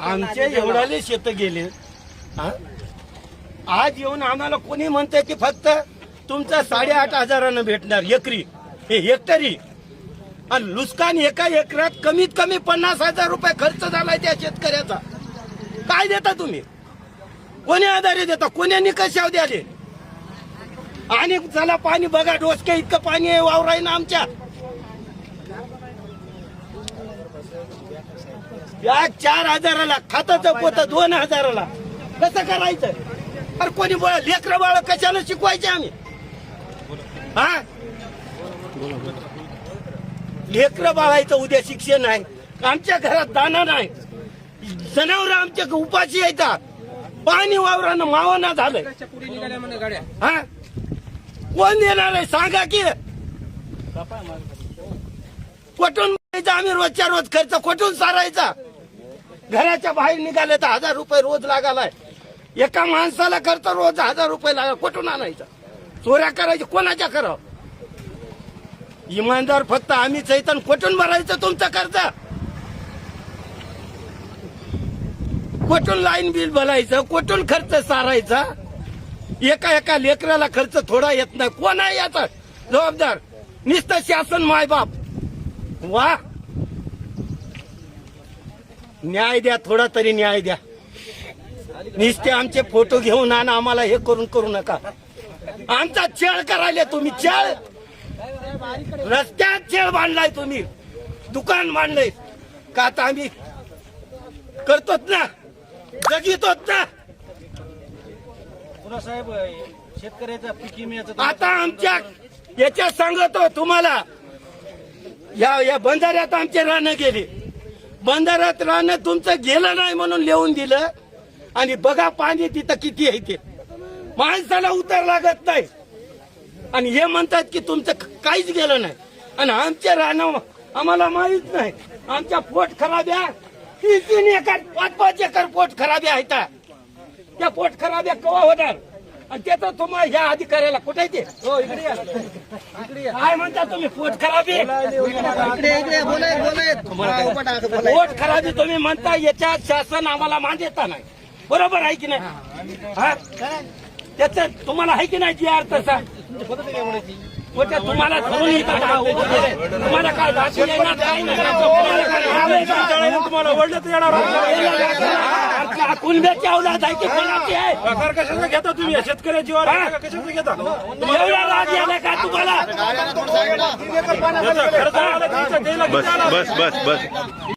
आमचे एवढाले शेत गेले. आज येऊन आम्हाला कोणी म्हणतंय की फक्त तुमचं साडेआठ हजारानं भेटणार एकरी. हे हेक्टरी. आणि लुस्कान एका एकरात कमीत कमी पन्नास हजार रुपये खर्च झालाय त्या शेतकऱ्याचा. काय देता तुम्ही? कोणी आधारे देता? कोणी निकषाव द्याले? आणि चला पाणी बघा डोसके इतकं पाणी आहे वावराय ना आमच्या. व्याज चार हजाराला खाताचं पोत दोन हजाराला. कसं करायचं? अरे कोणी लेकर बाळ कशाला शिकवायचे आम्ही? हा? लेकर बाळायचं उद्या शिक्षण आहे. आमच्या घरात दाना नाही. जनावर आमच्या उपाशी येतात. पाणी वावरानं मावाना झालंय. हा? कोण देणार आहे? सांगा की. कुठून भरायचा आम्ही रोजच्या रोज खर्च कुठून सारायचा. घराच्या बाहेर निघाले तर हजार रुपये रोज लागालाय. एका माणसाला खर्च रोज हजार रुपये लागा कुठून आणायचा. चोऱ्या करायच्या कोणाच्या करावं? इमानदार फक्त आम्हीच चैतन कुठून भरायचं तुमचं कर्ज कुठून लाईन बिल भरायचं कुठून खर्च सारायचा. एका एका लेकराला खर्च थोडा येत नाही. कोण आहे याचा जबाबदार. नुसतं शासन मायबाप. वा. न्याय द्या थोडा तरी न्याय द्या. नुसते आमचे फोटो घेऊन आणा आम्हाला हे करून करू नका. आमचा छेळ करायला तुम्ही छेळ. रस्त्यात छेळ बांधलाय तुम्ही. दुकान बांधलंय. का आता आम्ही करतोच ना? जगितोच ना? साहेब शेतकऱ्याचा आता आमच्या याच्यात सांगतो तुम्हाला. या या बंधाऱ्यात आमचे रानं गेले. बंधाऱ्यात रानं तुमचं गेलं नाही म्हणून लिहून दिलं. आणि बघा पाणी तिथं किती आहे ते. माणसाला उतर लागत नाही. आणि हे म्हणतात की तुमचं काहीच गेलं नाही. आणि आमच्या रानं आम्हाला माहीत नाही. आमच्या पोट खराब्या तीन तीन एकर पाच पाच एकर पोट खराब्या आहेत त्या पोट खराब्या कवा होणार? आणि त्याचं तुम्हाला ह्या अधिकाऱ्याला कुठे ते? हो इकडे या. इकडे या. काय म्हणता तुम्ही? पोट खराबी? पोट खराबी तुम्ही म्हणता याच्यात शासन आम्हाला मान देता नाही. बरोबर आहे की नाही? हा त्याच तुम्हाला आहे की नाही जी आर तसा तुम्हाला धरून इथं का उभं केलंय? तुम्हाला काय दाखवू येणार काय नाही. तुम्हाला काय झालंय का? तुम्हाला ओढलं तर येणार कुणब्याची अवलाद आहे की कोणाची आहे पगार कशाचा घेता तुम्ही शेतकऱ्याची वर हा? कशाचा घेता एवढा राग यायला का तुम्हाला त्याचा खर्च आला की त्याचा द्यायला किती बस आला? बस बस बस